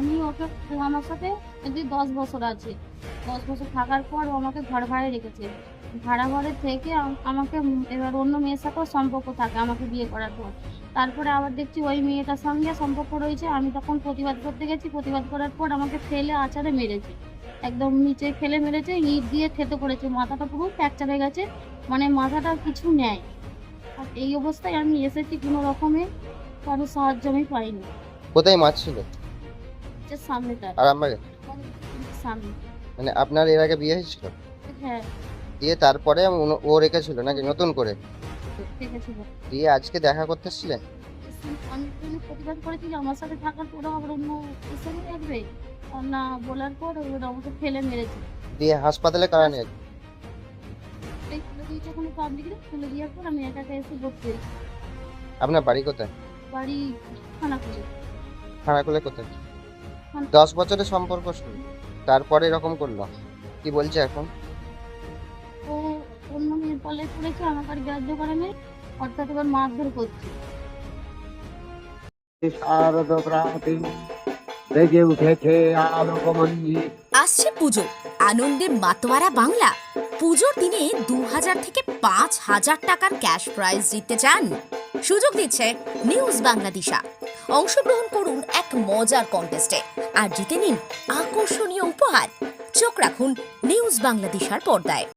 আমি ওকে আমার সাথে যদি দশ বছর আছে, দশ বছর থাকার পর ও আমাকে ঘর ভাড়ায় রেখেছে। ভাড়া ঘরে থেকে আমাকে এবার অন্য মেয়ের সাথেও সম্পর্ক থাকে আমাকে বিয়ে করার পর। তারপরে আবার দেখছি ওই মেয়েটার সঙ্গে সম্পর্ক রয়েছে। আমি তখন প্রতিবাদ করতে গেছি। প্রতিবাদ করার পর আমাকে ফেলে আচারে মেরেছে। একদম নিচে ফেলে মেরেছে, ইট দিয়ে থেতে করেছে। মাথাটা পুরো ফ্র্যাকচার হয়ে গেছে। মানে মাথাটা কিছু নেয় আর এই অবস্থায় আমি এসেছি কোনো রকমে। কারও সাহায্য আমি পাইনি। কোথায় মারছিল? যে সামনেটা সামনে। মানে আপনার এর আগে বিয়ে হয়েছিল? হ্যাঁ। দিয়ে তারপরে উনি- ও রেখেছিল নাকি নতুন করে? দিয়ে আজকে দেখা করতে এসেছিলেন আমি প্রতিবাদ করেছি যে আমার সাথে থাকার পরেও আবার অন্য হিসেবে থাকবে আর না বলার পর ওরা আমাকে ফেলে মেরেছে। দিয়ে হাসপাতালে কারা নিয়ে এই তুলে দিয়েছে ওখানে পাবলিকরে তুলে দেওয়ার পর আমি একা একা এসে ভর্তি আপনার বাড়ি কোথায়? বাড়ি খানা করে খানাকুলে কোথায়? দশ বছরের সম্পর্ক শুরু। তারপরে এরকম করল। কি বলছে এখন? ও অন্য মেয়ের পাল্লায় পড়েছে আমাকে আর গ্রাহ্য করে নেই অর্থাৎ এবার মারধর করছে। শারদ প্রাতি বেজে উঠেছে আলোকমঞ্জি। আসছে পুজো আনন্দে মাতোয়ারা বাংলা। পুজোর দিনে দু হাজার থেকে পাঁচ হাজার টাকার ক্যাশ প্রাইজ জিততে চান। সুযোগ দিচ্ছে নিউজ বাংলা দিশা অংশগ্রহণ করুন এক মজার কন্টেস্টে আর জিতে নিন আকর্ষণীয় উপহার। চোখ রাখুন নিউজ বাংলা দিশার পর্দায়।